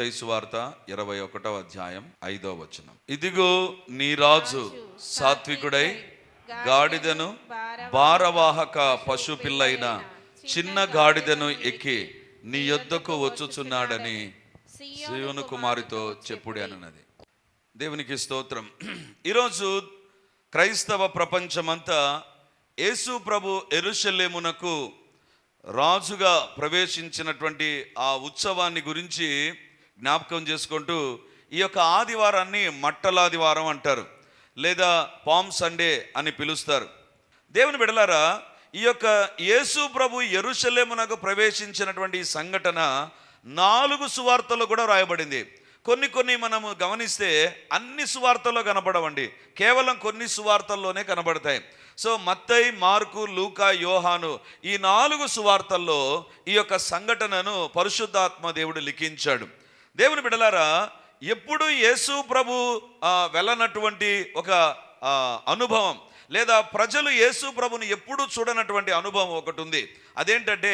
మత్తయి వార్త ఇరవై ఒకటో అధ్యాయం ఐదో వచనం. ఇదిగో నీ రాజు సాత్వికుడై గాడిదను భారవాహక పశు పిల్లైన చిన్న గాడిదను ఎక్కి నీ యొద్దకు వచ్చుచున్నాడని శివుని కుమారితో చెప్పుడి అనున్నది. దేవునికి స్తోత్రం. ఈరోజు క్రైస్తవ ప్రపంచమంతా యేసు ప్రభు ఎరుషలేమునకు రాజుగా ప్రవేశించినటువంటి ఆ ఉత్సవాన్ని గురించి జ్ఞాపకం చేసుకుంటూ ఈ యొక్క ఆదివారాన్ని మట్టలాదివారం అంటారు లేదా పామ్ సండే అని పిలుస్తారు. దేవుని బిడలారా ఈ యొక్క యేసు ప్రభు ఎరుషలేమునకు ప్రవేశించినటువంటి ఈ సంఘటన నాలుగు సువార్తలు కూడా రాయబడింది. కొన్ని కొన్ని మనము గమనిస్తే అన్ని సువార్తల్లో కనపడవండి. కేవలం కొన్ని సువార్తల్లోనే కనబడతాయి. సో మత్తై మార్కు లూకా యోహాను ఈ నాలుగు సువార్తల్లో ఈ యొక్క సంఘటనను పరిశుద్ధాత్మ దేవుడు లిఖించాడు. దేవుని బిడలారా ఎప్పుడు యేసు ప్రభు వెళ్ళనటువంటి ఒక అనుభవం లేదా ప్రజలు యేసు ప్రభుని ఎప్పుడూ చూడనటువంటి అనుభవం ఒకటి ఉంది. అదేంటంటే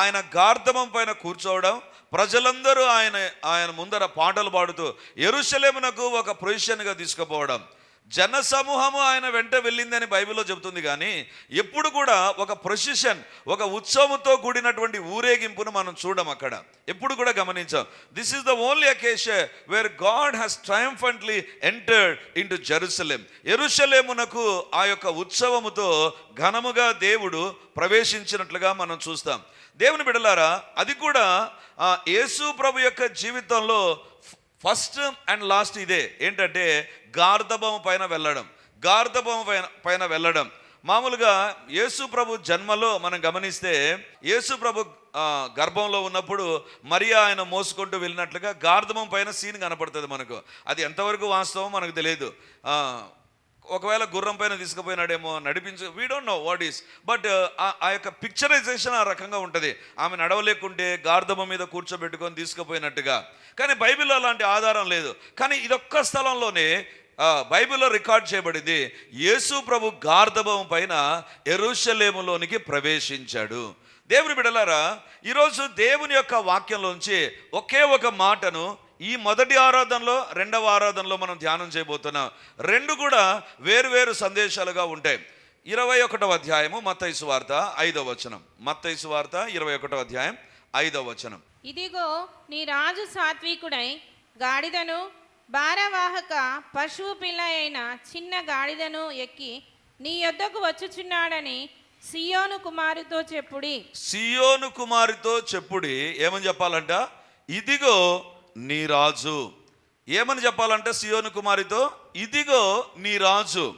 ఆయన గార్ధమం పైన కూర్చోవడం ప్రజలందరూ ఆయన ఆయన ముందర పాటలు పాడుతూ ఎరుశలేమునకు ఒక పొజిషన్గా తీసుకుపోవడం జనసమూహము ఆయన వెంట వెళ్ళిందని బైబిల్లో చెబుతుంది కానీ ఎప్పుడు కూడా ఒక ప్రొసిషన్ ఒక ఉత్సవంతో కూడినటువంటి ఊరేగింపును మనం చూడం అక్కడ. ఎప్పుడు కూడా గమనించాం. This is the only occasion where God has triumphantly entered into Jerusalem ఎరుసలేమునకు ఆ యొక్క ఉత్సవముతో ఘనముగా దేవుడు ప్రవేశించినట్లుగా మనం చూస్తాం. దేవుని బిడలారా అది కూడా ఆ, యేసు ప్రభు యొక్క జీవితంలో ఫస్ట్ అండ్ లాస్ట్ ఇదే. ఏంటంటే గార్ధబం పైన వెళ్ళడం గార్ధబం పైన పైన వెళ్ళడం. మామూలుగా యేసు ప్రభు జన్మలో మనం గమనిస్తే యేసు ప్రభు గర్భంలో ఉన్నప్పుడు మరియా ఆయన మోసుకుంటూ వెళ్ళినట్లుగా గార్ధబం పైన సీన్ కనపడుతుంది మనకు. అది ఎంతవరకు వాస్తవం మనకు తెలియదు. ఒకవేళ గుర్రం పైన తీసుకుపోయినాడేమో నడిపించు we don't know what is but ఆ యొక్క పిక్చరైజేషన్ ఆ రకంగా ఉంటుంది. ఆమె నడవలేకుంటే గార్ధబం మీద కూర్చోబెట్టుకొని తీసుకుపోయినట్టుగా. కానీ బైబిల్లో అలాంటి ఆధారం లేదు. కానీ ఇదొక్క స్థలంలోనే బైబిల్లో రికార్డ్ చేయబడింది యేసు ప్రభు గార్ధబం పైన ఎరుషలేములోనికి ప్రవేశించాడు. దేవుని బిడలారా ఈరోజు దేవుని యొక్క వాక్యంలోంచి ఒకే ఒక మాటను ఈ మొదటి ఆరాధనలో రెండవ ఆరాధనలో మనం ధ్యానం చేయబోతున్నాం. రెండు కూడా వేరు వేరు సందేశాలుగా ఉంటాయి. ఇరవై ఒకటవ అధ్యాయము మత్తైసు వార్త ఐదవ వచనం. మత్తైసు వార్త ఇరవై ఒకటవ అధ్యాయం ఐదవ వచనం. ఇదిగో నీ రాజు సాత్వికుడై గాడిదను భారవాహక పశువు పిల్ల అయిన చిన్న గాడిదను ఎక్కి నీ యొద్దకు వచ్చుచున్నాడని సియోను కుమారుతో చెప్పుడి. సియోను కుమారితో చెప్పుడి. ఏమని చెప్పాలంట? ఇదిగో నీ రాజు. ఏమని చెప్పాలంటే సియోను కుమారితో? ఇదిగో నీ రాజు.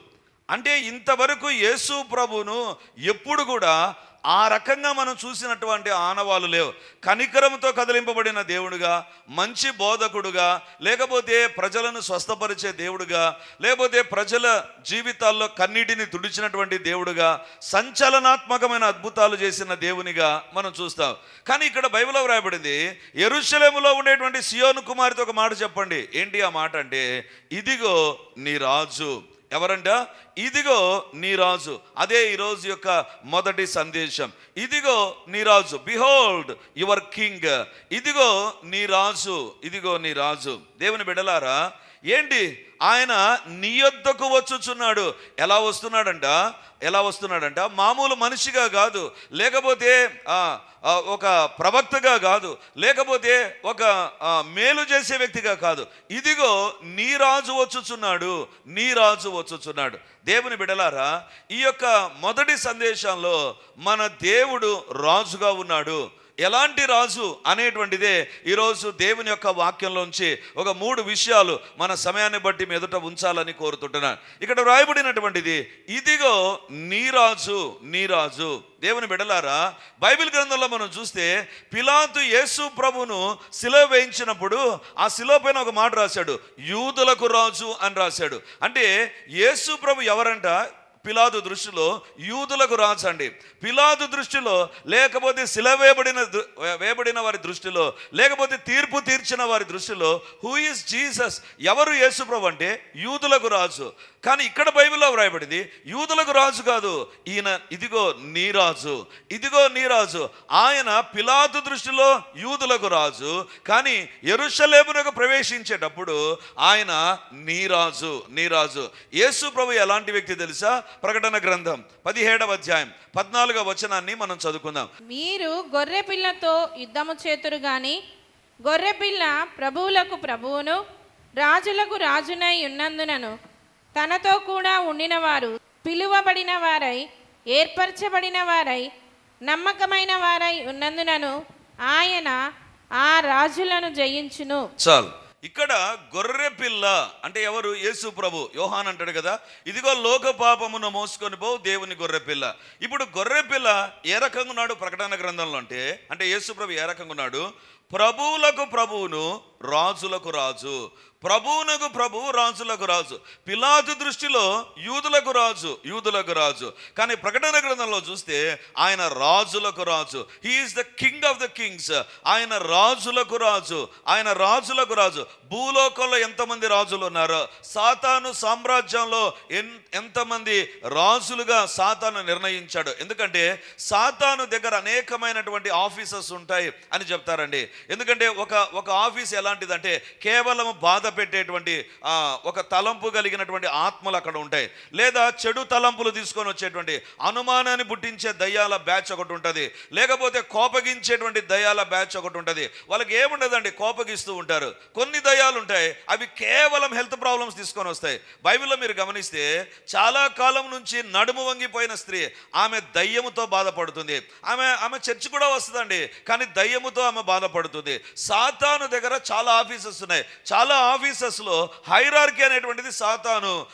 అంటే ఇంతవరకు యేసు ప్రభును ఎప్పుడు కూడా ఆ రకంగా మనం చూసినటువంటి ఆనవాలు లేవు. కనికరంతో కదిలింపబడిన దేవుడుగా మంచి బోధకుడుగా లేకపోతే ప్రజలను స్వస్థపరిచే దేవుడుగా లేకపోతే ప్రజల జీవితాల్లో కన్నీటిని తుడిచినటువంటి దేవుడుగా సంచలనాత్మకమైన అద్భుతాలు చేసిన దేవునిగా మనం చూస్తాం. కానీ ఇక్కడ బైబిల్లో వ్రాయబడింది ఎరుశలేములో ఉండేటువంటి సియోను కుమారితో ఒక మాట చెప్పండి. ఏంటి ఆ మాట అంటే ఇదిగో నీ రాజు. ఎవరంట? ఇదిగో నీ రాజు. అదే ఈరోజు యొక్క మొదటి సందేశం. ఇదిగో నీ రాజు. Behold your king. ఇదిగో నీ రాజు. ఇదిగో నీ రాజు. దేవుని బిడలారా ఏంటి? ఆయన నీ యొద్దకు వచ్చుచున్నాడు. ఎలా వస్తున్నాడంట? ఎలా వస్తున్నాడంట? మామూలు మనిషిగా కాదు. లేకపోతే ఒక ప్రవక్తగా కాదు. లేకపోతే ఒక మేలు చేసే వ్యక్తిగా కాదు. ఇదిగో నీ రాజు వచ్చుచున్నాడు. నీ రాజు వచ్చుచున్నాడు. దేవుని బిడలారా ఈ యొక్క మొదటి సందేశంలో మన దేవుడు రాజుగా ఉన్నాడు. ఎలాంటి రాజు అనేటువంటిదే ఈరోజు దేవుని యొక్క వాక్యంలోంచి ఒక మూడు విషయాలు మన సమయాన్ని బట్టి మెదుట ఉంచాలని కోరుతుంటున్నాను. ఇక్కడ వ్రాయబడినటువంటిది ఇదిగో నీ రాజు నీ రాజు. దేవుని బిడలారా బైబిల్ గ్రంథంలో మనం చూస్తే పిలాతు యేసు ప్రభును శిలో వేయించినప్పుడు ఆ శిలో పైన ఒక మాట రాశాడు యూదులకు రాజు అని రాశాడు. అంటే యేసు ప్రభు ఎవరంట? పిలాదు దృష్టిలో యూదులకు రాజు అండి పిలాదు దృష్టిలో లేకపోతే శిల వేయబడిన దృ- వేయబడిన వారి దృష్టిలో లేకపోతే తీర్పు తీర్చిన వారి దృష్టిలో హూ ఇస్ జీసస్ ఎవరు యేసుప్రభు అంటే? యూదులకు రాజు. కానీ ఇక్కడ బైబిల్లో వ్రాయబడింది యూదులకు రాజు కాదు ఈయన ఇదిగో నీ రాజు ఇదిగో నీ రాజు. ఆయన పిలాతు దృష్టిలో యూదులకు రాజు కానీ ఎరుషలేమునకు ప్రవేశించేటప్పుడు ఆయన నీ రాజు నీ రాజు. యేసు ప్రభు ఎలాంటి వ్యక్తి తెలుసా? ప్రకటన గ్రంథం పదిహేడవ అధ్యాయం పద్నాలుగవ వచనాన్ని మనం చదువుకుందాం. మీరు గొర్రె పిల్లతో యుద్ధము చేతురు గాని గొర్రె పిల్ల ప్రభువులకు ప్రభువును రాజులకు రాజునై ఉన్నందునను. తనతో కూడా ఉండినవారు పిలువబడిన వారై ఏర్పరచబడిన వారై నమ్మకమైన వారై ఉన్నందునను ఆయన ఆ రాజులను జయించును. చాలు. ఇక్కడ గొర్రె పిల్ల అంటే ఎవరు? యేసు ప్రభు. యోహాన్ అంటాడు కదా ఇదిగో లోక పాపమును మోసుకొని పో దేవుని గొర్రె పిల్ల. ఇప్పుడు గొర్రె పిల్ల ఏ రకంగా ఉన్నాడు? ప్రకటన గ్రంథంలో అంటే అంటే యేసు ప్రభు ఏ రకంగా ఉన్నాడు? ప్రభువులకు ప్రభువును రాజులకు రాజు ప్రభువునకు ప్రభువు రాజులకు రాజు పిలాతు దృష్టిలో యూదులకు రాజు యూదులకు రాజు. కానీ ప్రకటన గ్రంథంలో చూస్తే ఆయన రాజులకు రాజు. He is the king of the kings ఆయన రాజులకు రాజు ఆయన రాజులకు రాజు. భూలోకంలో ఎంతమంది రాజులు ఉన్నారో? సాతాను సామ్రాజ్యంలో ఎన్ ఎంతమంది రాజులుగా సాతాను నిర్ణయించాడు? ఎందుకంటే సాతాను దగ్గర అనేకమైనటువంటి ఆఫీసర్స్ ఉంటాయి అని చెప్తారండి. ఎందుకంటే ఒక ఒక ఆఫీస్ ఎలాంటిదంటే కేవలం బాధ పెట్టేటువంటి ఒక తలంపు కలిగినటువంటి ఆత్మలు అక్కడ ఉంటాయి. లేదా చెడు తలంపులు తీసుకొని వచ్చేటువంటి అనుమానాన్ని పుట్టించే దయ్యాల బ్యాచ్ ఒకటి ఉంటుంది. లేకపోతే కోపగించేటువంటి దయ్యాల బ్యాచ్ ఒకటి ఉంటుంది. వాళ్ళకి ఏముండదండి? కోపగిస్తూ ఉంటారు. కొన్ని దయ్యాలు ఉంటాయి. అవి కేవలం హెల్త్ ప్రాబ్లమ్స్ తీసుకొని వస్తాయి. బైబిల్లో మీరు గమనిస్తే చాలా కాలం నుంచి నడుము వంగిపోయిన స్త్రీ ఆమె దయ్యముతో బాధపడుతుంది. ఆమె ఆమె చర్చి కూడా వస్తుందండి. కానీ దయ్యముతో ఆమె బాధపడుతుంది. సాతాను దగ్గర చాలా చాలా ఆఫీసెస్ ఉన్నాయి. చాలా ఆఫీసెస్లో హైరార్కీ అనేటువంటిది సాతాను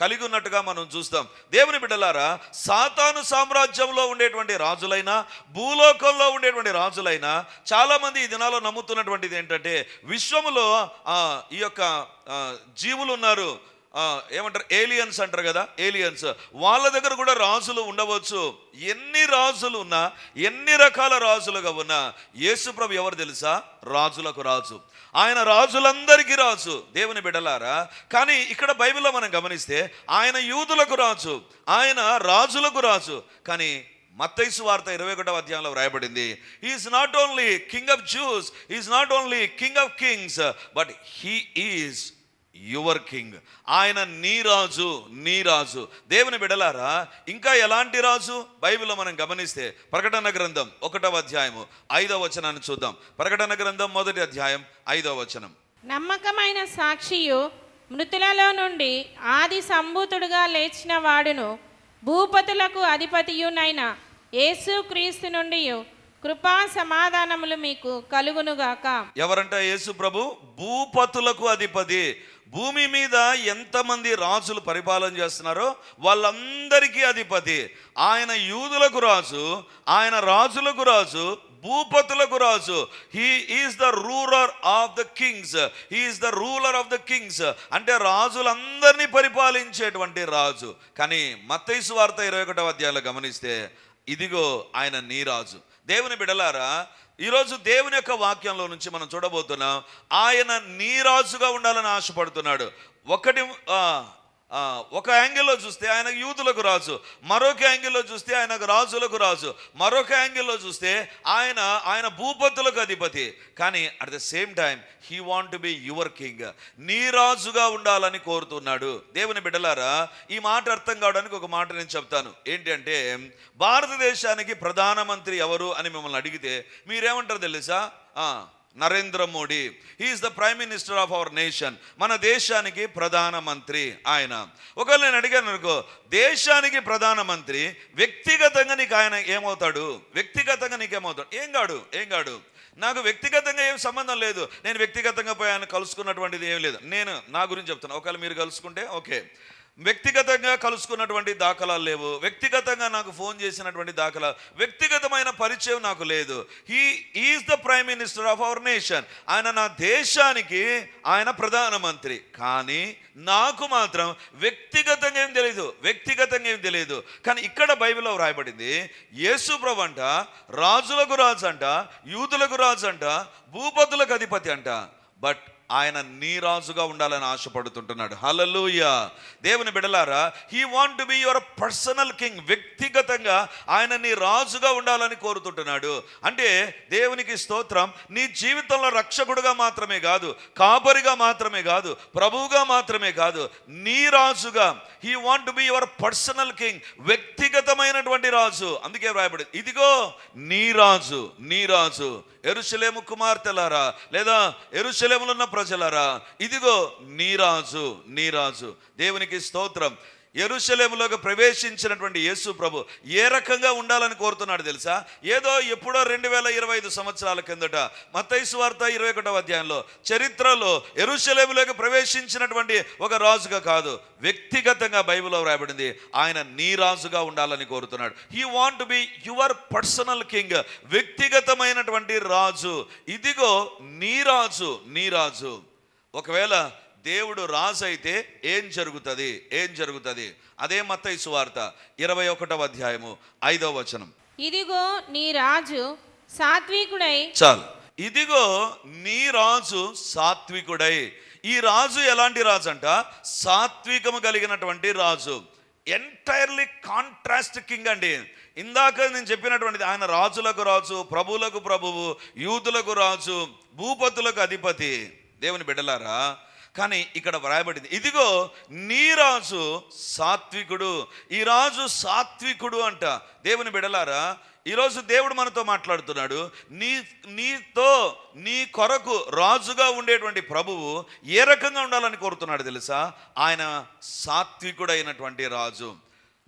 కలిగి ఉన్నట్టుగా మనం చూస్తాం. దేవుని బిడ్డలారా సాతాను సామ్రాజ్యంలో ఉండేటువంటి రాజులైనా భూలోకంలో ఉండేటువంటి రాజులైనా చాలామంది ఈ దినాల్లో నమ్ముతున్నటువంటిది ఏంటంటే విశ్వములో ఈ యొక్క జీవులు ఉన్నారు. ఏమంటారు? ఏలియన్స్ అంటారు కదా? ఏలియన్స్. వాళ్ళ దగ్గర కూడా రాజులు ఉండవచ్చు. ఎన్ని రాజులు ఉన్నా ఎన్ని రకాల రాజులుగా ఉన్నా యేసుప్రభు ఎవరు తెలుసా? రాజులకు రాజు. ఆయన రాజులందరికీ రాజు దేవుని బిడ్డలారా కానీ ఇక్కడ బైబిల్లో మనం గమనిస్తే ఆయన యూదులకు రాజు ఆయన రాజులకు రాజు. కానీ మత్తైసు వార్త ఇరవై ఒకటవ అధ్యాయంలో వ్రాయబడింది is not only king of Jews is not only king of kings but he is your king. ఆయన నీ రాజు నీ రాజు. దేవుని బిడలారా ఇంకా ఎలాంటి రాజు? బైబిల్లో మనం గమనిస్తే ప్రకటన గ్రంథం ఒకటవ అధ్యాయము ఐదవ వచనాన్ని చూద్దాం. ప్రకటన గ్రంథం మొదటి అధ్యాయం ఐదవ వచనం. నమ్మకమైన సాక్షియు మృతులలో నుండి ఆది సంభూతుడుగా లేచిన వాడును భూపతులకు అధిపతియునైన యేసు క్రీస్తు నుండి కృపా సమాధానములు మీకు కలుగునుగాక. ఎవరంట యేసు ప్రభు? భూపతులకు అధిపతి. భూమి మీద ఎంతమంది రాజులు పరిపాలన చేస్తున్నారో వాళ్ళందరికీ అధిపతి. ఆయన యూదులకు రాజు ఆయన రాజులకు రాజు భూపతులకు రాజు. He is the ruler of the kings is the ruler of the kings అంటే రాజులందరినీ పరిపాలించేటువంటి రాజు. కానీ మత్తైసు వార్త ఇరవై ఒకటవ అధ్యాయంలో గమనిస్తే ఇదిగో ఆయన నీ రాజు. దేవుని బిడలారా ఈరోజు దేవుని యొక్క వాక్యంలో నుంచి మనం చూడబోతున్నాం ఆయన నీరాజుగా ఉండాలని ఆశపడుతున్నాడు. ఒకటి ఆ, ఒక యాంగిల్లో చూస్తే ఆయన యూదులకు రాజు మరొక యాంగిల్లో చూస్తే ఆయనకు రాజులకు రాజు మరొక యాంగిల్లో చూస్తే ఆయన ఆయన భూపతులకు అధిపతి. కానీ at the same time he want be your king నీ రాజుగా ఉండాలని కోరుతున్నాడు. దేవుని బిడ్డలారా ఈ మాట అర్థం కావడానికి ఒక మాట నేను చెప్తాను. ఏంటంటే భారతదేశానికి ప్రధానమంత్రి ఎవరు అని మిమ్మల్ని అడిగితే మీరేమంటారు తెలుసా? Narendra Modi. He is the prime minister of our nation మన దేశానికి ప్రధానమంత్రి ఆయన. ఒకవేళ నేను అడిగాను అనుకో దేశానికి ప్రధానమంత్రి వ్యక్తిగతంగా నీకు ఆయన ఏమవుతాడు? వ్యక్తిగతంగా నీకేమవుతాడు? ఏం కాడు? ఏం కాడు? నాకు వ్యక్తిగతంగా ఏం సంబంధం లేదు. నేను వ్యక్తిగతంగా పోయి ఆయన కలుసుకున్నటువంటిది ఏం లేదు. నేను నా గురించి చెప్తాను ఒకవేళ మీరు కలుసుకుంటే ఓకే. వ్యక్తిగతంగా కలుసుకున్నటువంటి దాఖలాలు లేవు. వ్యక్తిగతంగా నాకు ఫోన్ చేసినటువంటి దాఖలా వ్యక్తిగతమైన పరిచయం నాకు లేదు. He is the prime minister of our nation ఆయన నా దేశానికి ఆయన ప్రధానమంత్రి. కానీ నాకు మాత్రం వ్యక్తిగతంగా ఏం తెలియదు వ్యక్తిగతంగా ఏం తెలియదు కానీ ఇక్కడ బైబిల్లో వ్రాయబడింది యేసు ప్రభు అంట రాజులకు రాజు అంట యూదులకు రాజు అంట భూపతులకు అధిపతి అంట. బట్ ఆయన నీ రాజుగా ఉండాలని ఆశపడుతుంటున్నాడు. హలలుయ దేవుని బిడలారా he want to be your personal king వ్యక్తిగతంగా ఆయన నీ రాజుగా ఉండాలని కోరుతుంటున్నాడు. అంటే దేవునికి స్తోత్రం నీ జీవితంలో రక్షకుడుగా మాత్రమే కాదు కాపరిగా మాత్రమే కాదు ప్రభువుగా మాత్రమే కాదు నీ రాజుగా he want to be your personal king వ్యక్తిగతమైనటువంటి రాజు. అందుకే వ్రాయబడింది. ఇదిగో నీ రాజు నీ రాజు ఎరుసలేము కుమార్తెలారా లేదా ఎరుసలేములో ఉన్న ప్రజలారా? ఇదిగో నీరాజు నీరాజు దేవునికి స్తోత్రం. ఎరుసలేములోకి ప్రవేశించినటువంటి యేసు ప్రభు ఏ రకంగా ఉండాలని కోరుతున్నాడు తెలుసా? ఏదో ఎప్పుడో రెండు వేల ఇరవై ఐదు సంవత్సరాల కిందట మత్తైసు వార్త ఇరవై ఒకటో అధ్యాయంలో చరిత్రలో ఎరుసలేములోకి ప్రవేశించినటువంటి ఒక రాజుగా కాదు వ్యక్తిగతంగా బైబిల్లో రాయబడింది ఆయన నీ రాజుగా ఉండాలని కోరుతున్నాడు. He want be your personal king వ్యక్తిగతమైనటువంటి రాజు. ఇదిగో నీ రాజు నీ రాజు. ఒకవేళ దేవుడు రాజు అయితే ఏం జరుగుతుంది? ఏం జరుగుతుంది? అదే మత్తయి సువార్త ఇరవై ఒకటవ అధ్యాయము ఐదవ వచనం. ఇదిగో నీ రాజు సాత్వికుడై చాలు. ఇదిగో నీ రాజు సాత్వికుడై. ఈ రాజు ఎలాంటి రాజు అంట సాత్వికము కలిగినటువంటి రాజు. ఎంటైర్లీ కాంట్రాస్ట్ కింగ్ అండి. ఇందాక నేను చెప్పినటువంటిది ఆయన రాజులకు రాజు ప్రభువులకు ప్రభువు యూతులకు రాజు భూపతులకు అధిపతి. దేవుని బిడ్డలారా కానీ ఇక్కడ వ్రాయబడింది ఇదిగో నీ రాజు సాత్వికుడు. ఈ రాజు సాత్వికుడు అంట. దేవుని బిడలారా ఈరోజు దేవుడు మనతో మాట్లాడుతున్నాడు. నీ నీతో నీ కొరకు రాజుగా ఉండేటువంటి ప్రభువు ఏ రకంగా ఉండాలని కోరుతున్నాడు తెలుసా? ఆయన సాత్వికుడైనటువంటి రాజు.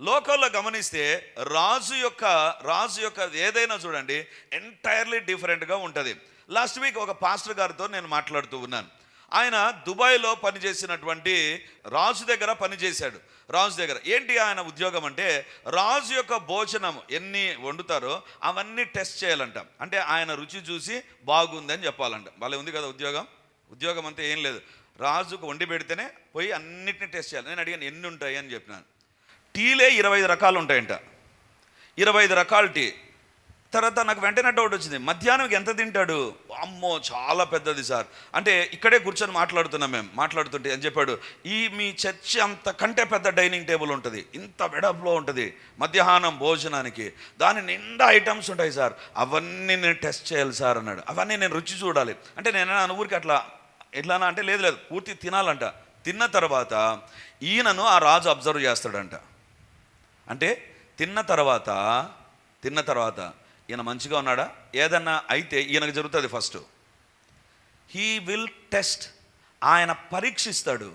లోకంలో గమనిస్తే రాజు యొక్క రాజు యొక్క ఏదైనా చూడండి ఎంటైర్లీ డిఫరెంట్గా ఉంటుంది. లాస్ట్ వీక్ ఒక పాస్టర్ గారితో నేను మాట్లాడుతూ ఉన్నాను. ఆయన దుబాయ్లో పనిచేసినటువంటి రాజు దగ్గర పనిచేశాడు. రాజు దగ్గర. ఏంటి ఆయన ఉద్యోగం అంటే రాజు యొక్క భోజనం ఎన్ని వండుతారో అవన్నీ టెస్ట్ చేయాలంట. అంటే ఆయన రుచి చూసి బాగుందని చెప్పాలంట. భలే ఉంది కదా ఉద్యోగం. ఉద్యోగం అంతా ఏం లేదు. రాజుకు వండి పెడితేనే పోయి అన్నిటిని టెస్ట్ చేయాలి. నేను అడిగాను ఎన్ని ఉంటాయి అని చెప్పినాను. టీలే ఇరవై ఐదు రకాలు ఉంటాయంట. ఇరవై ఐదు రకాల టీ తర్వాత నాకు వెంటనే డౌట్ వచ్చింది మధ్యాహ్నం ఎంత తింటాడు? అమ్మో చాలా పెద్దది సార్. అంటే ఇక్కడే కూర్చొని మాట్లాడుతున్నాం మేము మాట్లాడుతుంటే అని చెప్పాడు. ఈ మీ చర్చి అంత కంటే పెద్ద డైనింగ్ టేబుల్ ఉంటుంది ఇంత వెడప్లో ఉంటుంది మధ్యాహ్నం భోజనానికి. దాని నిండా ఐటమ్స్ ఉంటాయి సార్. అవన్నీ నేను టెస్ట్ చేయాలి సార్ అన్నాడు. అవన్నీ నేను రుచి చూడాలి. అంటే నేను నా ఊరికి అట్లా ఎట్లానా అంటే లేదు లేదు పూర్తి తినాలంట. తిన్న తర్వాత ఈయనను ఆ రాజు అబ్జర్వ్ చేస్తాడంట. అంటే తిన్న తర్వాత తిన్న తర్వాత ఈయన మంచిగా ఉన్నాడా? ఏదన్నా అయితే ఈయనకు జరుగుతుంది ఫస్ట్ హీ విల్ టెస్ట్ ఆయన పరీక్షిస్తాడు.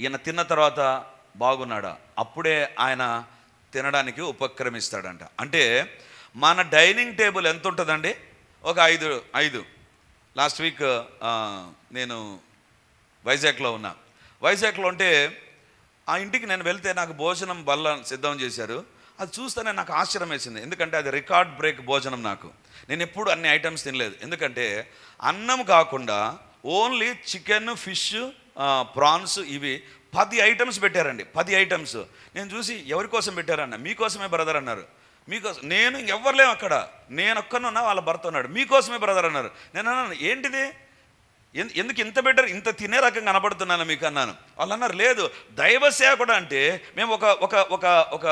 ఈయన తిన్న తర్వాత బాగున్నాడా? అప్పుడే ఆయన తినడానికి ఉపక్రమిస్తాడంట. అంటే మన డైనింగ్ టేబుల్ ఎంత ఉంటుందండి ఒక ఐదు ఐదు. లాస్ట్ వీక్ నేను వైజాగ్లో ఉన్నా. వైజాగ్లో ఉంటే ఆ ఇంటికి నేను వెళ్తే నాకు భోజనం బల్ల సిద్ధం చేశారు. అది చూస్తేనే నాకు ఆశ్చర్యం వేసింది ఎందుకంటే అది రికార్డ్ బ్రేక్ భోజనం నాకు. నేను ఎప్పుడు అన్ని ఐటమ్స్ తినలేదు. ఎందుకంటే అన్నం కాకుండా ఓన్లీ చికెన్ ఫిష్ ప్రాన్స్ ఇవి పది ఐటమ్స్ పెట్టారండి. పది ఐటమ్స్. నేను చూసి ఎవరి కోసం పెట్టారన్న? మీకోసమే బ్రదర్ అన్నారు. మీకోసం నేను ఎవరు లేవు అక్కడ. నేను ఒక్కనున్నా వాళ్ళ భర్త ఉన్నాడు. మీకోసమే బ్రదర్ అన్నారు. నేను అన్నాను ఏంటిది? ఎందుకు ఇంత బెటర్ ఇంత తినే రకం కనబడుతున్నాను మీకు అన్నాను వాళ్ళు అన్నారు లేదు దైవ సేవకుడు అంటే మేము ఒక ఒక ఒక ఒక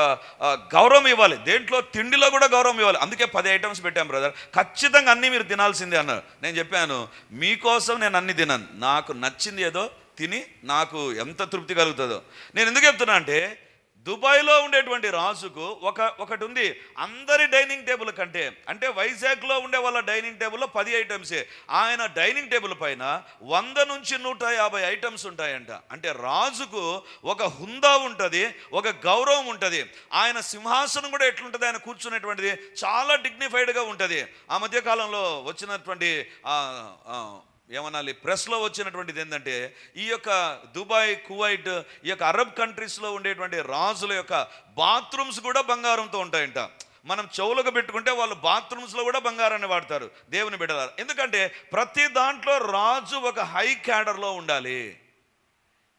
గౌరవం ఇవ్వాలి. దేంట్లో తిండిలో కూడా గౌరవం ఇవ్వాలి. అందుకే పది ఐటమ్స్ పెట్టాం బ్రదర్ ఖచ్చితంగా అన్నీ మీరు తినాల్సిందే అన్నారు. నేను చెప్పాను మీకోసం నేను అన్ని తినాను. నాకు నచ్చింది ఏదో తిని నాకు ఎంత తృప్తి కలుగుతుందో. నేను ఎందుకు చెప్తున్నా అంటే దుబాయ్లో ఉండేటువంటి రాజుకు ఒక ఒకటి ఉంది అందరి డైనింగ్ టేబుల్ కంటే అంటే వైజాగ్లో ఉండే వాళ్ళ డైనింగ్ టేబుల్లో పది ఐటమ్సే. ఆయన డైనింగ్ టేబుల్ పైన వంద నుంచి నూట యాభై ఐటమ్స్ ఉంటాయంట. అంటే రాజుకు ఒక హుందా ఉంటుంది ఒక గౌరవం ఉంటుంది. ఆయన సింహాసనం కూడా ఎట్లుంటుంది ఆయన కూర్చునేటువంటిది చాలా డిగ్నిఫైడ్గా ఉంటుంది. ఆ మధ్యకాలంలో వచ్చినటువంటి ఏమనాలి? ప్రెస్లో వచ్చినటువంటిది ఏంటంటే ఈ యొక్క దుబాయ్ కువైట్ ఈ యొక్క అరబ్ కంట్రీస్లో ఉండేటువంటి రాజుల యొక్క బాత్రూమ్స్ కూడా బంగారంతో ఉంటాయంట. మనం చెవులకు పెట్టుకుంటే వాళ్ళు బాత్రూమ్స్లో కూడా బంగారాన్ని వాడతారు దేవుని బిడ్డలారు. ఎందుకంటే ప్రతి దాంట్లో రాజు ఒక హై క్యాడర్లో ఉండాలి.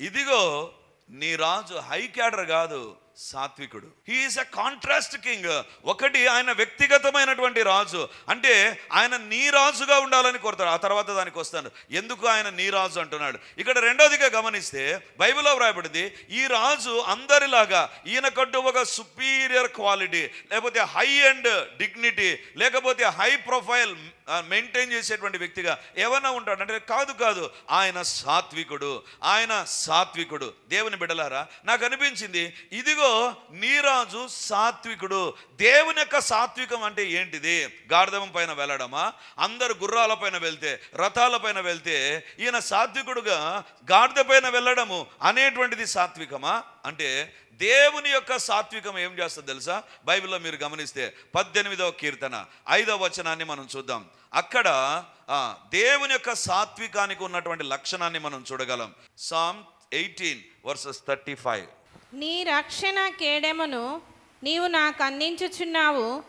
ఇదిగో నీ రాజు హై క్యాడర్ కాదు. సాత్వికుడు. He is a contrast king ఒకటి ఆయన వ్యక్తిగతమైనటువంటి రాజు. అంటే ఆయన నీ రాజుగా ఉండాలని కోరుతాడు. ఆ తర్వాత దానికి వస్తాను. ఎందుకు ఆయన నీ రాజు అంటున్నాడు? ఇక్కడ రెండోదిగా గమనిస్తే బైబిల్లో వ్రాయబడింది ఈ రాజు అందరిలాగా ఈయనకంటూ ఒక సుపీరియర్ క్వాలిటీ లేకపోతే హై అండ్ డిగ్నిటీ లేకపోతే హై ప్రొఫైల్ మెయింటైన్ చేసేటువంటి వ్యక్తిగా ఏమన్నా ఉంటాడు అంటే కాదు కాదు. ఆయన సాత్వికుడు. ఆయన సాత్వికుడు. దేవుని బిడలారా నాకు అనిపించింది ఇదిగో నీరాజు సాత్వికుడు. దేవుని యొక్క సాత్వికం అంటే ఏంటిది? గార్ధవం పైన వెళ్ళడమా? అందరు గుర్రాల పైన వెళ్తే రథాల పైన వెళ్తే ఈయన సాత్వికుడుగా గాడిద పైన వెళ్ళడము అనేటువంటిది సాత్వికమా? అంటే దేవుని యొక్క సాత్వికం ఏం చేస్తుంది తెలుసా? బైబిల్లో మీరు గమనిస్తే పద్దెనిమిదవ కీర్తన ఐదవ వచనాన్ని మనం చూద్దాం. అక్కడ దేవుని యొక్క సాత్వికానికి ఉన్నటువంటి లక్షణాన్ని మనం చూడగలం. Psalm eighteen verses thirty five నీ రక్షణ కేడెమును నీవు నాకు అందించుచున్నావు.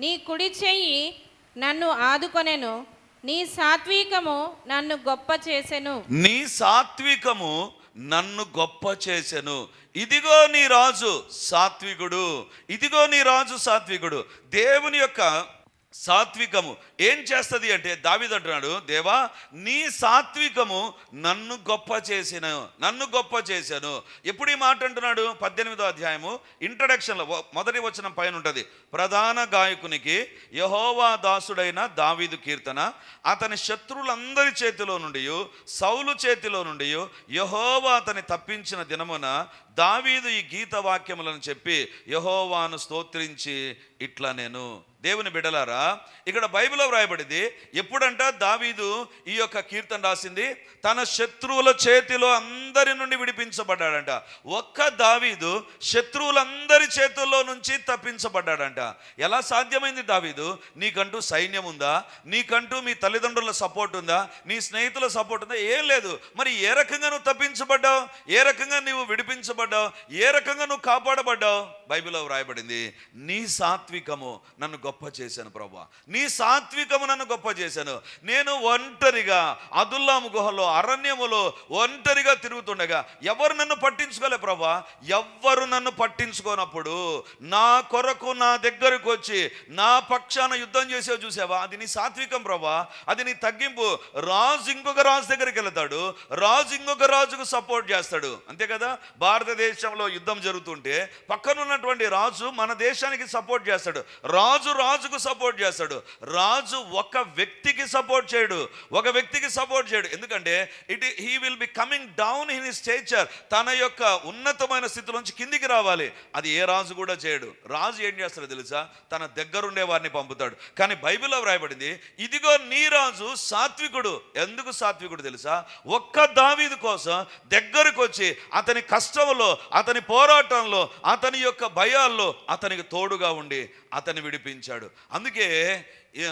నీ కుడి చెయ్యి నన్ను ఆదుకొనెను. నీ సాత్వికము నన్ను గొప్ప చేసెను నీ సాత్వికము నన్ను గొప్ప చేశాను ఇదిగో నీ రాజు సాత్వికుడు. ఇదిగో నీ రాజు సాత్వికుడు. దేవుని యొక్క సాత్వికము. ఏం చేస్తుంది అంటే దావిద అంటున్నాడు దేవా నీ సాత్వికము నన్ను గొప్ప చేసిన నన్ను గొప్ప చేశాను. ఎప్పుడు ఈ మాట అంటున్నాడు? పద్దెనిమిదో అధ్యాయము. ఇంట్రడక్షన్లో మొదటి వచనం పైన ఉంటుంది. ప్రధాన గాయకునికి యహోవా దాసుడైన దావీదు కీర్తన అతని శత్రువులందరి చేతిలో నుండి సౌలు చేతిలో నుండి యహోవా అతని తప్పించిన దినమున దావీదు ఈ గీత వాక్యములను చెప్పి యహోవాను స్తోత్రించి ఇట్లా నేను దేవుని బిడలారా ఇక్కడ బైబిల్లో వ్రాయబడింది ఎప్పుడంట దావీదు ఈ యొక్క కీర్తన రాసింది? తన శత్రువుల చేతిలో అందరి నుండి విడిపించబడ్డాడంట. ఒక్క దావీదు శత్రువులందరి చేతుల్లో నుంచి తప్పించబడ్డాడంట. ఎలా సాధ్యమైంది దావీదు? నీకంటూ సైన్యం ఉందా? నీకంటూ మీ తల్లిదండ్రుల సపోర్ట్ ఉందా? నీ స్నేహితుల సపోర్ట్ ఉందా? ఏం లేదు. మరి ఏ రకంగా నువ్వు తప్పించబడ్డావు? ఏ రకంగా నువ్వు విడిపించబడ్డావు? ఏ రకంగా నువ్వు కాపాడబడ్డావు? బైబిల్లో వ్రాయబడింది నీ సాత్వికము నన్ను గొప్ప చేశాను ప్రభా. నీ సాత్వికము నన్ను గొప్ప చేశాను. నేను ఒంటరిగా అదుల్లాము గుహలో అరణ్యములో ఒంటరిగా తిరుగుతుండగా ఎవరు నన్ను పట్టించుకోలే ప్రభా? ఎవ్వరు నన్ను పట్టించుకోనప్పుడు నా కొరకు నా దగ్గరకు వచ్చి నా పక్షాన యుద్ధం చేసేవి చూసావా? అది నీ సాత్వికం ప్రభా. అది నీ తగ్గింపు. రాజు ఇంకొక రాజు దగ్గరికి వెళ్తాడు. రాజు ఇంకొక రాజుకు సపోర్ట్ చేస్తాడు. అంతే కదా? భారతదేశంలో యుద్ధం జరుగుతుంటే పక్కన ఉన్నటువంటి రాజు మన దేశానికి సపోర్ట్ చేస్తాడు. రాజు రాజుకు సపోర్ట్ చేస్తాడు. రాజు ఒక వ్యక్తికి సపోర్ట్ చేయడు. ఒక వ్యక్తికి సపోర్ట్ చేయడు. ఎందుకంటే it he will be coming down in stature తన యొక్క ఉన్నతమైన స్థితిలోంచి కిందికి రావాలి. అది ఏ రాజు కూడా చేయడు. రాజు ఏం చేస్తాడో తెలుసా? తన దగ్గరుండే వారిని పంపుతాడు. కానీ బైబిల్లో వ్రాయబడింది ఇదిగో నీ రాజు సాత్వికుడు. ఎందుకు సాత్వికుడు తెలుసా? ఒక్క దావీదు కోసం దగ్గరకు వచ్చి అతని కష్టంలో అతని పోరాటంలో అతని యొక్క భయాల్లో అతనికి తోడుగా ఉండి అతని విడిపించి విడిపించాడు అందుకే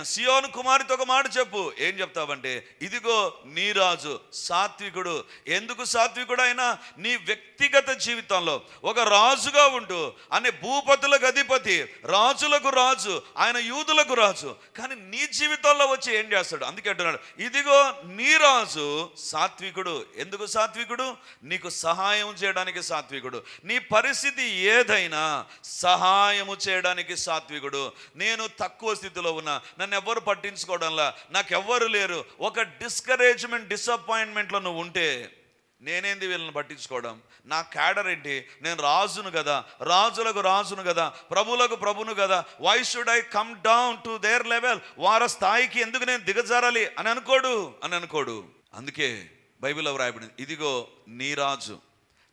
సియోను కుమారితో ఒక మాట చెప్పు. ఏం చెప్తావంటే ఇదిగో నీ రాజు సాత్వికుడు. ఎందుకు సాత్వికుడు అయినా నీ వ్యక్తిగత జీవితంలో ఒక రాజుగా ఉంటూ అనే భూపతులకు అధిపతి రాజులకు రాజు ఆయన యూదులకు రాజు. కానీ నీ జీవితంలో వచ్చి ఏం చేస్తాడు? అందుకే అంటున్నాడు ఇదిగో నీ రాజు సాత్వికుడు. ఎందుకు సాత్వికుడు? నీకు సహాయం చేయడానికి సాత్వికుడు. నీ పరిస్థితి ఏదైనా సహాయము చేయడానికి సాత్వికుడు. నేను తక్కువ స్థితిలో ఉన్నా. నన్ను ఎవ్వరు పట్టించుకోవడంలా. నాకు ఎవ్వరు లేరు. ఒక డిస్కరేజ్మెంట్ డిసప్పాయింట్మెంట్లో నువ్వు ఉంటే నేనేంది వీళ్ళని పట్టించుకోవడం? నా క్యాడర్ ఏంటి? నేను రాజును కదా. రాజులకు రాజును కదా. ప్రభులకు ప్రభును కదా. Why should I come down to their level వార స్థాయికి ఎందుకు నేను దిగజారాలి? అని అనుకోడు. అని అనుకోడు. అందుకే బైబిల్లో వ్రాయబడింది. ఇదిగో నీ రాజు.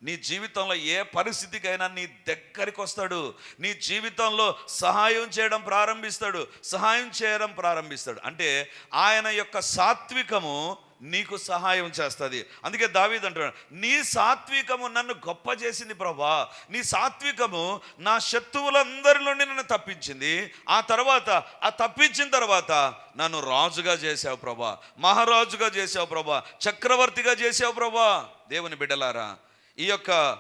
నీ జీవితంలో ఏ పరిస్థితికైనా నీ దగ్గరికి వస్తాడు. నీ జీవితంలో సహాయం చేయడం ప్రారంభిస్తాడు. సహాయం చేయడం ప్రారంభిస్తాడు. అంటే ఆయన యొక్క సాత్వికము నీకు సహాయం చేస్తుంది. అందుకే దావీద్ అంటున్నాడు నీ సాత్వికము నన్ను గొప్ప చేసింది ప్రభా నీ సాత్వికము నా శత్రువులందరి నుండి నన్ను తప్పించింది. ఆ తర్వాత ఆ తప్పించిన తర్వాత నన్ను రాజుగా చేసావు ప్రభా మహారాజుగా చేసావు ప్రభా చక్రవర్తిగా చేసావు ప్రభా దేవుని బిడ్డలారా ఈ యొక్క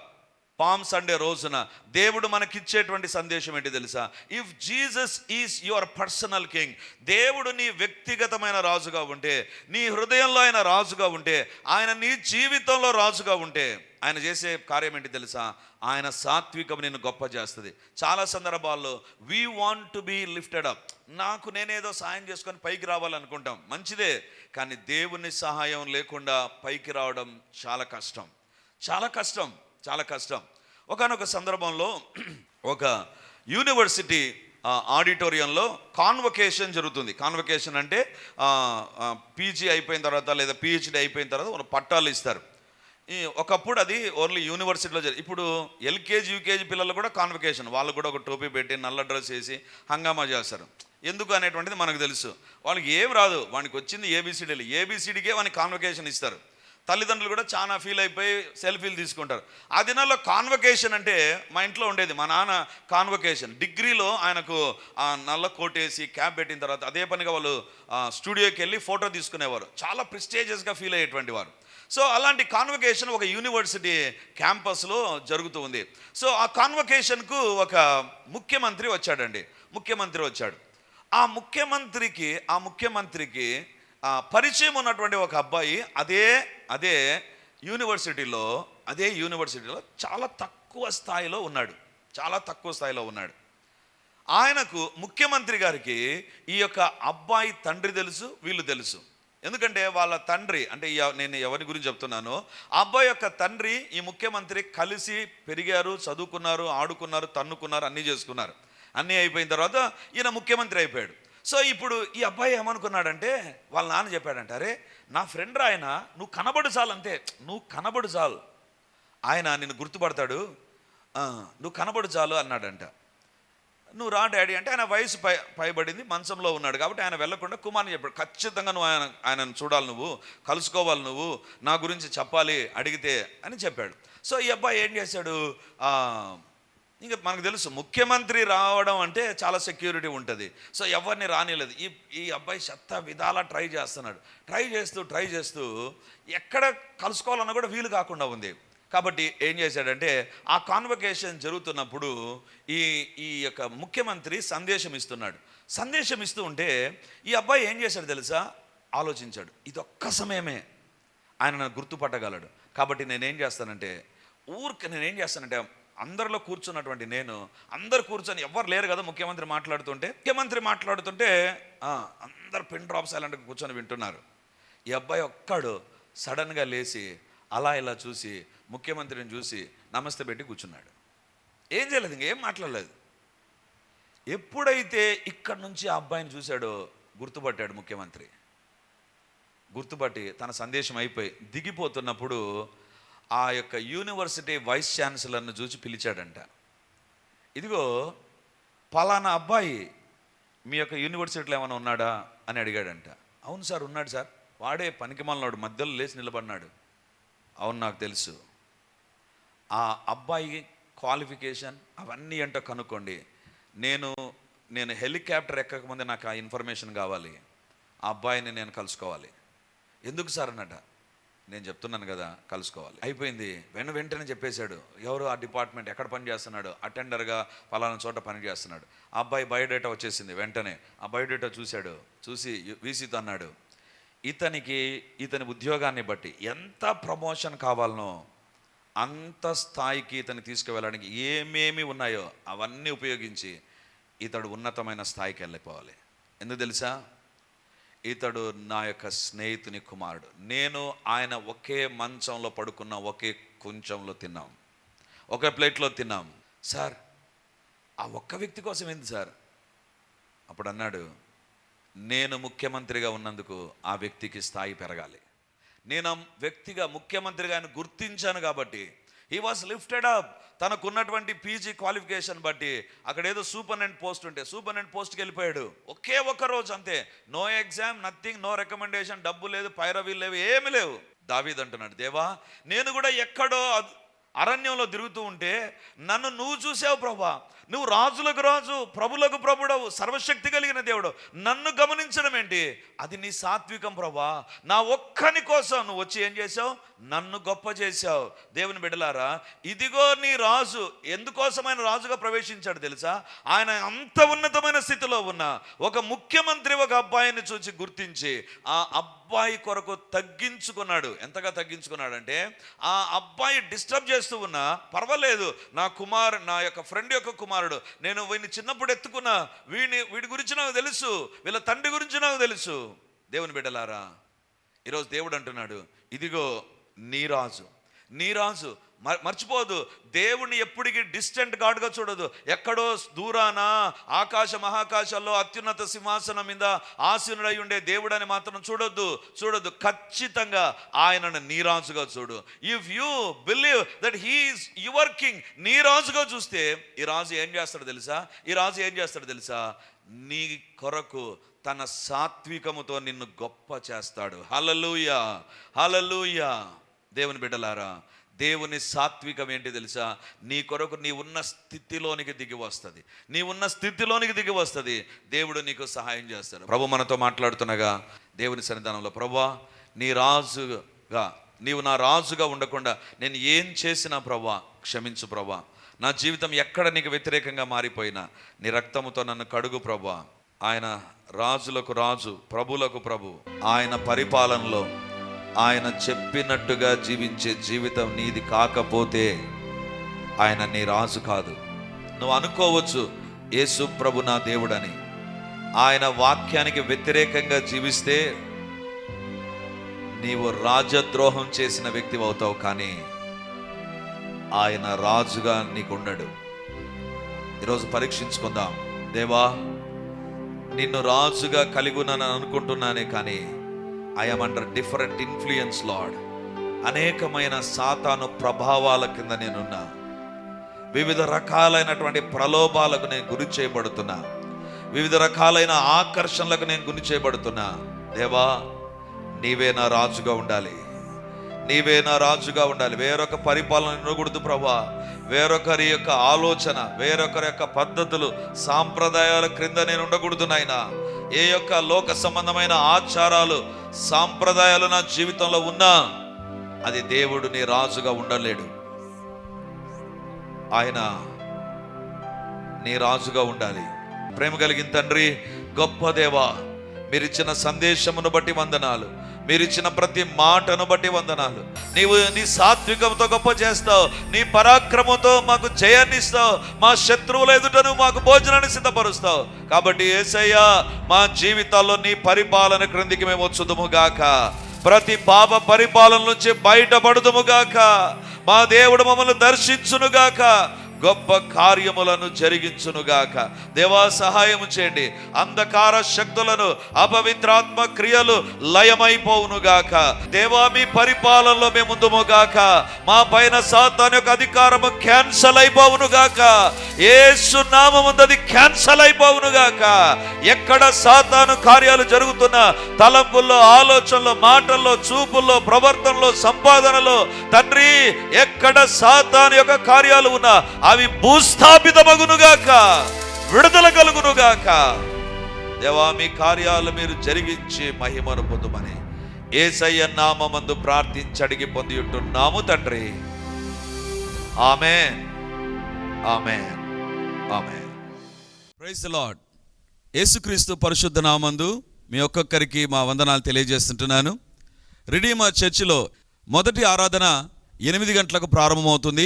పామ్ సండే రోజున దేవుడు మనకిచ్చేటువంటి సందేశం ఏంటి తెలుసా? If Jesus is your personal king దేవుడు నీ వ్యక్తిగతమైన రాజుగా ఉంటే నీ హృదయంలో ఆయన రాజుగా ఉంటే ఆయన నీ జీవితంలో రాజుగా ఉంటే ఆయన చేసే కార్యం ఏంటి తెలుసా? ఆయన సాత్వికం నేను గొప్ప చేస్తుంది. చాలా సందర్భాల్లో we want to be lifted up నాకు నేనేదో సహాయం చేసుకొని పైకి రావాలనుకుంటాం. మంచిదే. కానీ దేవుని సహాయం లేకుండా పైకి రావడం చాలా కష్టం. చాలా కష్టం చాలా కష్టం. ఒకనొక సందర్భంలో ఒక యూనివర్సిటీ ఆడిటోరియంలో కాన్వకేషన్ జరుగుతుంది. కాన్వకేషన్ అంటే పీజీ అయిపోయిన తర్వాత లేదా పిహెచ్డి అయిపోయిన తర్వాత వాళ్ళు పట్టాలు ఇస్తారు. ఈ ఒకప్పుడు అది ఓన్లీ యూనివర్సిటీలో జరిగి ఇప్పుడు ఎల్కేజీ యూకేజీ పిల్లలు కూడా కాన్వకేషన్. వాళ్ళు కూడా ఒక టోపీ పెట్టి నల్ల డ్రెస్ వేసి హంగామా చేస్తారు. ఎందుకు అనేటువంటిది మనకు తెలుసు. వాళ్ళకి ఏం రాదు. వానికి వచ్చింది ఏబిసిడీలు ఏబిసిడికే వానికి కాన్వకేషన్ ఇస్తారు. తల్లిదండ్రులు కూడా చాలా ఫీల్ అయిపోయి సెల్ఫీలు తీసుకుంటారు. ఆ దినాల్లో కాన్వకేషన్ అంటే మా ఇంట్లో ఉండేది మా నాన్న కాన్వకేషన్ డిగ్రీలో ఆయనకు ఆ నల్ల కోట్ వేసి క్యాప్ పెట్టిన తర్వాత అదే పనిగా వాళ్ళు స్టూడియోకి వెళ్ళి ఫోటో తీసుకునేవారు. చాలా ప్రిస్టేజియస్గా ఫీల్ అయ్యేటువంటి వారు. సో అలాంటి కాన్వకేషన్ ఒక యూనివర్సిటీ క్యాంపస్లో జరుగుతూ ఉంది. సో ఆ కాన్వకేషన్కు ఒక ముఖ్యమంత్రి వచ్చాడండి. ముఖ్యమంత్రి వచ్చాడు. ఆ ముఖ్యమంత్రికి ఆ ముఖ్యమంత్రికి పరిచయం ఉన్నటువంటి ఒక అబ్బాయి అదే అదే యూనివర్సిటీలో అదే యూనివర్సిటీలో చాలా తక్కువ స్థాయిలో ఉన్నాడు. చాలా తక్కువ స్థాయిలో ఉన్నాడు. ఆయనకు ముఖ్యమంత్రి గారికి ఈ యొక్క అబ్బాయి తండ్రి తెలుసు వీళ్ళు తెలుసు. ఎందుకంటే వాళ్ళ తండ్రి అంటే నేను ఎవరి గురించి చెప్తున్నానో ఆ అబ్బాయి యొక్క తండ్రి ఈ ముఖ్యమంత్రి కలిసి పెరిగారు చదువుకున్నారు ఆడుకున్నారు తన్నుకున్నారు అన్నీ చేసుకున్నారు. అన్నీ అయిపోయిన తర్వాత ఈయన ముఖ్యమంత్రి అయిపోయాడు. సో ఇప్పుడు ఈ అబ్బాయి ఏమనుకున్నాడంటే వాళ్ళ నాన్న చెప్పాడంట అరే నా ఫ్రెండ్ ఆయన నువ్వు కనబడు చాలు అంతే. నువ్వు కనబడు చాలు. ఆయన నిన్ను గుర్తుపడతాడు. నువ్వు కనబడు చాలు అన్నాడంట. నువ్వు రా డాడీ. అంటే ఆయన వయసు పై పైబడింది మంచంలో ఉన్నాడు కాబట్టి ఆయన వెళ్ళకుండా కుమార్ని చెప్పాడు. ఖచ్చితంగా నువ్వు ఆయన ఆయనను చూడాలి నువ్వు కలుసుకోవాలి నువ్వు నా గురించి చెప్పాలి అడిగితే అని చెప్పాడు. సో ఈ అబ్బాయి ఏం చేశాడు? ఇంకా మనకు తెలుసు ముఖ్యమంత్రి రావడం అంటే చాలా సెక్యూరిటీ ఉంటుంది. సో ఎవరిని రానిలేదు ఈ ఈ అబ్బాయి చెత్త విధాలా ట్రై చేస్తున్నాడు. ట్రై చేస్తూ ట్రై చేస్తూ ఎక్కడ కలుసుకోవాలన్నా కూడా వీలు కాకుండా ఉంది. కాబట్టి ఏం చేశాడంటే ఆ కాన్వకేషన్ జరుగుతున్నప్పుడు ఈ ఈ యొక్క ముఖ్యమంత్రి సందేశం ఇస్తున్నాడు. సందేశం ఇస్తూ ఉంటే ఈ అబ్బాయి ఏం చేశాడు తెలుసా? ఆలోచించాడు. ఇది ఒక్క సమయమే ఆయన నన్ను గుర్తుపట్టగలడు. కాబట్టి నేనేం చేస్తానంటే ఊరికి నేనేం చేస్తానంటే అందరిలో కూర్చున్నటువంటి నేను అందరు కూర్చొని ఎవ్వరు లేరు కదా ముఖ్యమంత్రి మాట్లాడుతుంటే. ముఖ్యమంత్రి మాట్లాడుతుంటే ఆ, అందరు పిన్ డ్రాప్స్ అలాంటి కూర్చొని వింటున్నారు. ఈ అబ్బాయి ఒక్కడు సడన్గా లేచి అలా ఇలా చూసి ముఖ్యమంత్రిని చూసి నమస్తే పెట్టి కూర్చున్నాడు. ఏం చేయలేదు ఇంకేం మాట్లాడలేదు. ఎప్పుడైతే ఇక్కడ నుంచి ఆ అబ్బాయిని చూశాడో గుర్తుపట్టాడు ముఖ్యమంత్రి. గుర్తుపట్టి తన సందేశం అయిపోయి దిగిపోతున్నప్పుడు ఆ యొక్క యూనివర్సిటీ వైస్ ఛాన్సలర్ను చూసి పిలిచాడంట. ఇదిగో పలానా అబ్బాయి మీ యొక్క యూనివర్సిటీలో ఏమైనా ఉన్నాడా అని అడిగాడంట. అవును సార్ ఉన్నాడు సార్. వాడే పనికిమాలనాడు మధ్యలో లేచి నిలబడినాడు. అవును నాకు తెలుసు. ఆ అబ్బాయి క్వాలిఫికేషన్ అవన్నీ ఏంటో కనుక్కోండి. నేను నేను హెలికాప్టర్ ఎక్కకముందే నాకు ఆ ఇన్ఫర్మేషన్ కావాలి. ఆ అబ్బాయిని నేను కలుసుకోవాలి. ఎందుకు సార్ అన్నట. నేను చెప్తున్నాను కదా కలుసుకోవాలి. అయిపోయింది. వెన వెంటనే చెప్పేశాడు ఎవరు ఆ డిపార్ట్మెంట్ ఎక్కడ పని చేస్తున్నాడు? అటెండర్గా పలానా చోట పని చేస్తున్నాడు. ఆ అబ్బాయి బయోడేటా వచ్చేసింది వెంటనే. ఆ బయోడేటా చూశాడు చూసి వీసీతో అన్నాడు ఇతనికి ఇతని ఉద్యోగాన్ని బట్టి ఎంత ప్రమోషన్ కావాలనో అంత స్థాయికి ఇతని తీసుకువెళ్ళడానికి ఏమేమి ఉన్నాయో అవన్నీ ఉపయోగించి ఇతడు ఉన్నతమైన స్థాయికి వెళ్ళిపోవాలి. ఎందుకు తెలుసా? ఇతడు నా యొక్క స్నేహితుని కుమారుడు. నేను ఆయన ఒకే మంచంలో పడుకున్న ఒకే కొంచెంలో తిన్నాం ఒకే ప్లేట్లో తిన్నాం. సార్ ఆ ఒక్క వ్యక్తి కోసం ఏంది సార్? అప్పుడు అన్నాడు నేను ముఖ్యమంత్రిగా ఉన్నందుకు ఆ వ్యక్తికి స్థాయి పెరగాలి. నేను ఆ వ్యక్తిగా ముఖ్యమంత్రిగా ఆయన గుర్తించాను కాబట్టి హీ వాస్ లిఫ్టెడ్ అప్ తనకున్నటువంటి పీజీ క్వాలిఫికేషన్ బట్టి అక్కడ ఏదో సూపర్నెంట్ పోస్ట్ ఉంటే సూపర్నెంట్ పోస్ట్కి వెళ్ళిపోయాడు. ఒకే ఒక్క రోజు అంతే. No exam nothing no recommendation డబ్బు లేదు పైరవీలు లేవు ఏమి లేవు. దావీద్ అంటున్నాడు దేవా నేను కూడా ఎక్కడో అరణ్యంలో తిరుగుతూ ఉంటే నన్ను నువ్వు చూసావు ప్రభా. నువ్వు రాజులకు రాజు ప్రభులకు ప్రభుడవు సర్వశక్తి కలిగిన దేవుడు. నన్ను గమనించడం ఏంటి? అది నీ సాత్వికం ప్రభా. నా ఒక్కని కోసం నువ్వు వచ్చి ఏం చేసావు నన్ను గొప్ప చేశావు. దేవుని బిడలారా ఇదిగో నీ రాజు. ఎందుకోసమైన రాజుగా ప్రవేశించాడు తెలుసా? ఆయన అంత ఉన్నతమైన స్థితిలో ఉన్న ఒక ముఖ్యమంత్రి ఒక అబ్బాయిని చూసి గుర్తించి ఆ అబ్బాయి కొరకు తగ్గించుకున్నాడు. ఎంతగా తగ్గించుకున్నాడంటే ఆ అబ్బాయి డిస్టర్బ్ చేస్తూ ఉన్నా పర్వాలేదు. నా కుమార్ నా యొక్క ఫ్రెండ్ యొక్క కుమార్ కుమారుడు. నేను వీడిని చిన్నప్పుడు ఎత్తుకున్నా వీడిని వీడి గురించి నాకు తెలుసు. వీళ్ళ తండ్రి గురించి నాకు తెలుసు. దేవుని బిడ్డలారా ఈరోజు దేవుడు అంటున్నాడు ఇదిగో నీరాజు నీరాజు మర్చిపోదు. దేవుణ్ణి ఎప్పటికీ డిస్టెంట్ గాడ్గా చూడదు. ఎక్కడో దూరాన ఆకాశ మహాకాశాల్లో అత్యున్నత సింహాసనం మీద ఆసీనుడై ఉండే దేవుడని మాత్రం చూడొద్దు. చూడొద్దు. ఖచ్చితంగా ఆయనను నీరాజుగా చూడు. If you believe that he is your king నీరాజుగా చూస్తే ఈ రాజు ఏం చేస్తాడు తెలుసా? ఈ రాజు ఏం చేస్తాడు తెలుసా? నీ కొరకు తన సాత్వికముతో నిన్ను గొప్ప చేస్తాడు. హలలుయ హలలుయ దేవుని బిడ్డలారా దేవుని సాత్వికం ఏంటి తెలుసా? నీ కొరకు నీ ఉన్న స్థితిలోనికి దిగి వస్తుంది. నీ ఉన్న స్థితిలోనికి దిగి వస్తుంది. దేవుడు నీకు సహాయం చేస్తాడు. ప్రభు మనతో మాట్లాడుతుండగా దేవుని సన్నిధానంలో ప్రభా నీ రాజుగా నీవు నా రాజుగా ఉండకుండా నేను ఏం చేసినా ప్రభా క్షమించు ప్రభా. నా జీవితం ఎక్కడ నీకు వ్యతిరేకంగా మారిపోయినా నీ రక్తముతో నన్ను కడుగు ప్రభా. ఆయన రాజులకు రాజు ప్రభులకు ప్రభు. ఆయన పరిపాలనలో ఆయన చెప్పినట్టుగా జీవించే జీవితం నీది కాకపోతే ఆయన నీ రాజు కాదు. నువ్వు అనుకోవచ్చు యేసు ప్రభు నా దేవుడని. ఆయన వాక్యానికి వ్యతిరేకంగా జీవిస్తే నీవు రాజద్రోహం చేసిన వ్యక్తి అవుతావు కానీ ఆయన రాజుగా నీకుండడు. ఈరోజు పరీక్షించుకుందాం. దేవా నిన్ను రాజుగా కలిగునని అనుకుంటున్నానే కానీ ఐఎమ్ అండర్ డిఫరెంట్ ఇన్ఫ్లుయెన్స్ లాడ్ అనేకమైన సాతాను ప్రభావాల కింద నేనున్నా. వివిధ రకాలైనటువంటి ప్రలోభాలకు నేను గురి చేయబడుతున్నా. వివిధ రకాలైన ఆకర్షణలకు నేను గురి చేయబడుతున్నా. దేవా నీవే నా రాజుగా ఉండాలి. నీవే నా రాజుగా ఉండాలి. వేరొక పరిపాలన ఉండకూడదు ప్రభా. వేరొకరి యొక్క ఆలోచన వేరొకరి యొక్క పద్ధతులు సాంప్రదాయాల క్రింద నేను ఉండకూడదు నాయన. ఏ యొక్క లోక సంబంధమైన ఆచారాలు సాంప్రదాయాలు నా జీవితంలో ఉన్నా అది దేవుడు నీ రాజుగా ఉండలేడు. ఆయన నీ రాజుగా ఉండాలి. ప్రేమ కలిగిన తండ్రి గొప్ప దేవా మీరిచ్చిన సందేశమును బట్టి వందనాలు. మీరిచ్చిన ప్రతి మాటను బట్టి వందనాలు. నీవు నీ సాత్వికంతో గొప్ప చేస్తావు. నీ పరాక్రమంతో మాకు జయాన్నిస్తావు మా శత్రువుల ఎదుటను మాకు భోజనాన్ని సిద్ధపరుస్తావు. కాబట్టి ఏసయ్యా మా జీవితాల్లో నీ పరిపాలన క్రిందికి మేము వచ్చుదుము గాక. ప్రతి పాప పరిపాలన నుంచి బయటపడుదుము గాక. మా దేవుడు మమ్మల్ని దర్శించునుగాక గొప్ప కార్యములను జరిగించునుగాక. దేవా సహాయము చేయండి. అంధకార శక్తులను అపవిత్రాత్మ క్రియలు లయమైపోవునుగాక. దేవా మీ పరిపాలనలో మేము ముందుముగాక మా పైన సాతాన్ యొక్క అధికారము క్యాన్సల్ అయిపోవునుగాక. ఏసు నామముందు అది క్యాన్సల్ అయిపోవునుగాక. ఎక్కడ సాతాను కార్యాలు జరుగుతున్నా తలంపుల్లో ఆలోచనలో మాటల్లో చూపుల్లో ప్రవర్తనలో సంపాదనలో తండ్రి ఎక్కడ సాతాను యొక్క కార్యాలు ఉన్నా అవి భూస్థాపితమగునుగాక విడుదల కలుగునుగాక. దేవా మీ కార్యాలు మీరు జరిగించి మహిమను పొందుమని ఏసయ్య నామందు ప్రార్థించి అడిగి పొంది ఉంటున్నాము తండ్రి ఆమె ఆమె ఆమె ప్రైజ్ లాడ్ యేసుక్రీస్తు పరిశుద్ధ నామందు మీ ఒక్కొక్కరికి మా వందనాలు తెలియజేస్తుంటున్నాను. రిడీమర్ చర్చిలో మొదటి ఆరాధన ఎనిమిది గంటలకు ప్రారంభమవుతుంది.